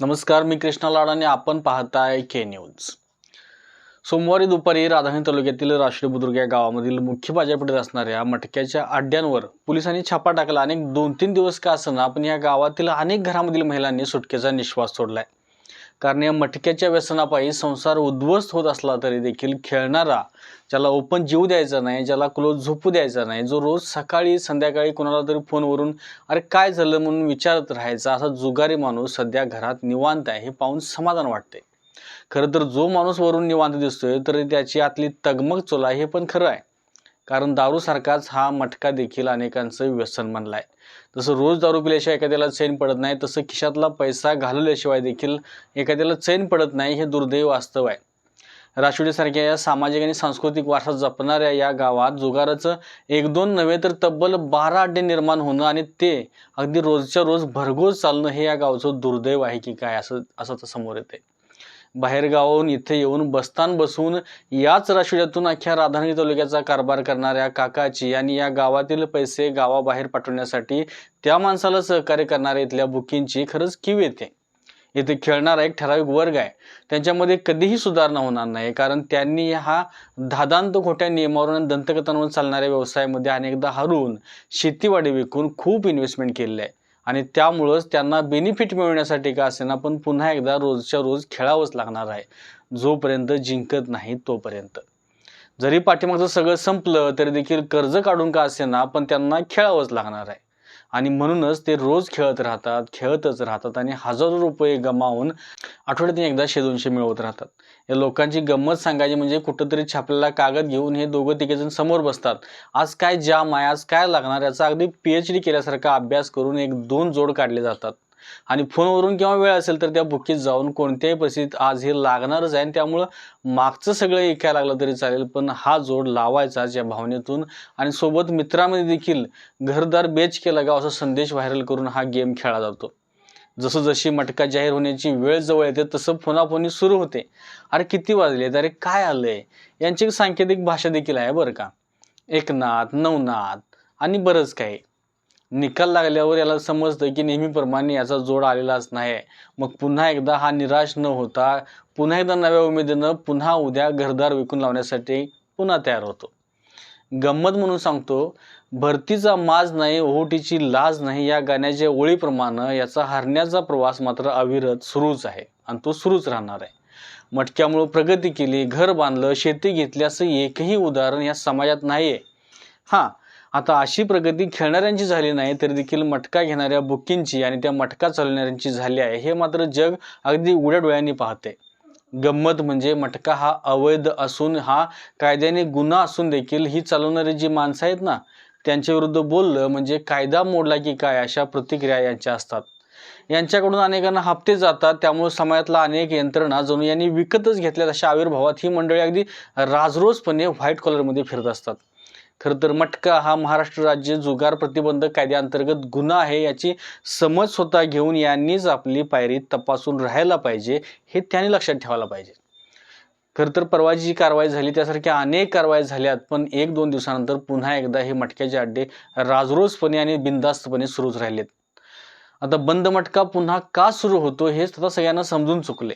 नमस्कार मी कृष्णा लाड आणि आपण पाहताय के न्यूज सोमवारी दुपारी राधानी तालुक्यातील राष्ट्रीय बुद्रुक या गावामधील मुख्य बाजारपेठेत असणाऱ्या मटक्याच्या अड्ड्यांवर पोलिसांनी छापा टाकला अनेक दोन तीन दिवस का असताना पण या गावातील अनेक घरामधील महिलांनी सुटकेचा निश्वास सोडलाय. कारण या मटक्याच्या व्यसनापायी संसार उद्ध्वस्त होत असला तरी देखील खेळणारा ज्याला ओपन जीव द्यायचा नाही ज्याला क्लोज झोपू द्यायचा नाही जो रोज सकाळी संध्याकाळी कोणाला तरी फोनवरून अरे काय झालं? म्हणून विचारत राहायचा असा जुगारी माणूस सध्या घरात निवांत आहे हे पाहून समाधान वाटते. खरं तर जो माणूस वरून निवांत दिसतोय तर त्याची आतली तगमग चोला हे पण खरं आहे. कारण दारूसारखाच हा मटका देखील अनेकांचं व्यसन बनला आहे जसं रोज दारू पिल्याशिवाय एखाद्याला चैन पडत नाही तसं खिशातला पैसा घालवल्याशिवाय देखील एखाद्याला चैन पडत नाही हे दुर्दैव वास्तव आहे. राजवडीसारख्या या सामाजिक आणि सांस्कृतिक वारसा जपणाऱ्या या गावात जुगाराचं एक दोन नव्हे तर तब्बल बारा अड्डे निर्माण होणं आणि ते अगदी रोजच्या रोज भरघोस चालणं हे या गावचं दुर्दैव आहे की काय असं असं तर समोर येते बाहेरगावाहून इथे येऊन बस्तान बसून याच राशिड्यातून अख्ख्या राधानगरी तालुक्याचा कारभार करणाऱ्या काकाची आणि या गावातील पैसे गावाबाहेर पाठवण्यासाठी त्या माणसाला सहकार्य करणाऱ्या इथल्या बुकिंगची खरंच कीव येते. इथे खेळणारा एक ठराविक वर्ग आहे. त्यांच्यामध्ये कधीही सुधारणा होणार नाही कारण त्यांनी हा धादांत खोट्या नियमावरून आणि दंतकथांवर चालणाऱ्या व्यवसायामध्ये अनेकदा हरून शेतीवाडी विकून खूप इन्व्हेस्टमेंट केलेलं आहे. आणि त्यामुळंच त्यांना बेनिफिट मिळवण्यासाठी का असेना पण पुन्हा एकदा रोजच्या रोज खेळावंच लागणार आहे. जोपर्यंत जिंकत नाही तोपर्यंत. जरी पाठीमागचं सगळं संपलं तरी देखील कर्ज काढून का असेना पण त्यांना खेळावंच लागणार आहे. आणि म्हणूनच ते रोज खेळत राहतात खेळतच राहतात आणि हजारो रुपये गमावून आठवड्यातून एकदा शे दोनशे मिळवत राहतात. या लोकांची गंमत सांगायची म्हणजे कुठंतरी छापलेला कागद घेऊन हे दोघं तिघेजण समोर बसतात. आज काय जाम आहे आज काय लागणार याचा अगदी पी एच डी केल्यासारखा अभ्यास करून एक दोन जोड काढले जातात. आणि फोनवरून किंवा वेळ असेल तर त्या बुकीत जाऊन कोणत्याही परिस्थितीत आज हे लागणारच आहे. आणि त्यामुळं मागचं सगळं ऐकायला लागलं तरी चालेल पण हा जोड लावायचा या भावनेतून. आणि सोबत मित्रामध्ये देखील घरदार बेच केला गाव असा संदेश व्हायरल करून हा गेम खेळला जातो. जसं जशी मटका जाहीर होण्याची वेळ जवळ येते तसं फोनाफोनी सुरू होते. अरे किती वाजले? अरे काय आलंय? यांची सांकेतिक भाषा देखील आहे बरं का. एकनाथ नवनाथ आणि बरंच काही. निकाल लागल्यावर याला समजतं की नेहमीप्रमाणे याचा जोड आलेलाच नाही. मग पुन्हा एकदा हा निराश न होता पुन्हा एकदा नव्या उमेदीनं पुन्हा उद्या घरदार विकून लावण्यासाठी पुन्हा तयार होतो. गंमत म्हणून सांगतो भरतीचा माज नाही ओहोटीची लाज नाही या गाण्याच्या ओळीप्रमाणे याचा हरण्याचा प्रवास मात्र अविरत सुरूच आहे आणि तो सुरूच राहणार आहे. मटक्यामुळं प्रगती केली घर बांधलं शेती घेतली असं एकही उदाहरण या समाजात नाही आहे हां आता अशी प्रगती खेळणाऱ्यांची झाली नाही तरी देखील मटका घेणाऱ्या बुकींची आणि त्या मटका चालवणाऱ्यांची झाली आहे. हे मात्र जग अगदी उघड्या डोळ्यांनी पाहते. गंमत म्हणजे मटका हा अवैध असून हा कायद्याने गुन्हा असून देखील ही चालवणारी जी माणसं आहेत ना त्यांच्याविरुद्ध बोललं म्हणजे कायदा मोडला की काय अशा प्रतिक्रिया यांच्या असतात. यांच्याकडून अनेकांना हप्ते जातात त्यामुळे समाजातला अनेक यंत्रणा जणू यांनी विकतच घेतल्यात अशा आविर्भावात ही मंडळी अगदी राजरोजपणे व्हाईट कॉलरमध्ये फिरत असतात. खरं तर मटका हा महाराष्ट्र राज्य जुगार प्रतिबंधक कायद्याअंतर्गत गुन्हा आहे याची समज स्वतः घेऊन यांनीच आपली पायरी तपासून राहायला पाहिजे हे त्यांनी लक्षात ठेवायला पाहिजे. खरं तर परवा जी कारवाई झाली त्यासारख्या अनेक कारवाई झाल्यात पण एक दोन दिवसानंतर पुन्हा एकदा हे मटक्याचे अड्डे राजरोजपणे आणि बिनधास्तपणे सुरूच राहिलेत. आता बंद मटका पुन्हा का सुरू होतो हेच आता सगळ्यांना समजून चुकले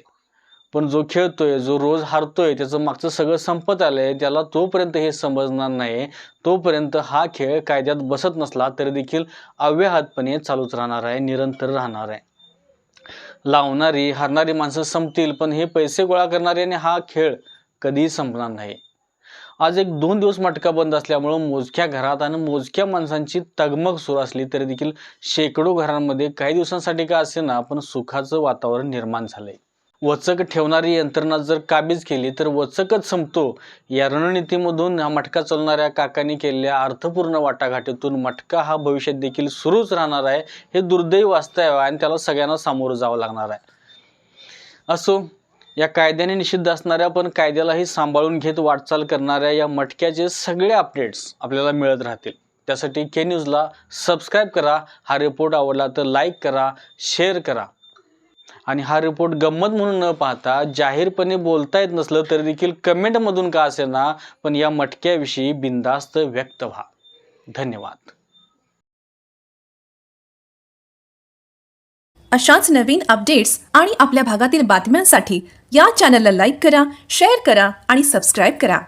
पण जो खेळतोय जो रोज हारतोय त्याचं मागचं सगळं संपत आलंय त्याला तोपर्यंत हे समजणार नाही. तोपर्यंत हा खेळ कायद्यात बसत नसला तरी देखील अव्याहतपणे चालूच राहणार आहे निरंतर राहणार आहे. लावणारी हारणारी माणसं संपतील पण हे पैसे गोळा करणारे आणि हा खेळ कधीही संपणार नाही. आज एक दोन दिवस मटका बंद असल्यामुळं मोजक्या घरात आणि मोजक्या माणसांची तगमग सुरू असली तरी देखील शेकडो घरांमध्ये काही दिवसांसाठी का असेना पण सुखाचं वातावरण निर्माण झालंय. वचक ठेवणारी यंत्रणा जर काबीज केली तर वचकच संपतो. या रणनीतीमधून हा मटका चालणाऱ्या काकांनी केलेल्या अर्थपूर्ण वाटाघाटीतून मटका हा भविष्यात देखील सुरूच राहणार आहे हे दुर्दैव वास्तव आहे आणि त्याला सगळ्यांना सामोरं जावं लागणार आहे. असो या कायद्याने निषिद्ध असणाऱ्या पण कायद्यालाही सांभाळून घेत वाटचाल करणाऱ्या या मटक्याचे सगळे अपडेट्स आपल्याला मिळत राहतील. त्यासाठी के न्यूजला सबस्क्राईब करा. हा रिपोर्ट आवडला तर लाईक करा शेअर करा. आणि हा रिपोर्ट गंमत म्हणून न पाहता जाहीरपणे बोलता येत नसलं तरी देखील कमेंटमधून का असेना? पण या मटक्याविषयी बिंदास्त व्यक्त व्हा. धन्यवाद. अशाच नवीन अपडेट्स आणि आपल्या भागातील बातम्यांसाठी या चॅनलला लाईक करा शेअर करा आणि सबस्क्राईब करा.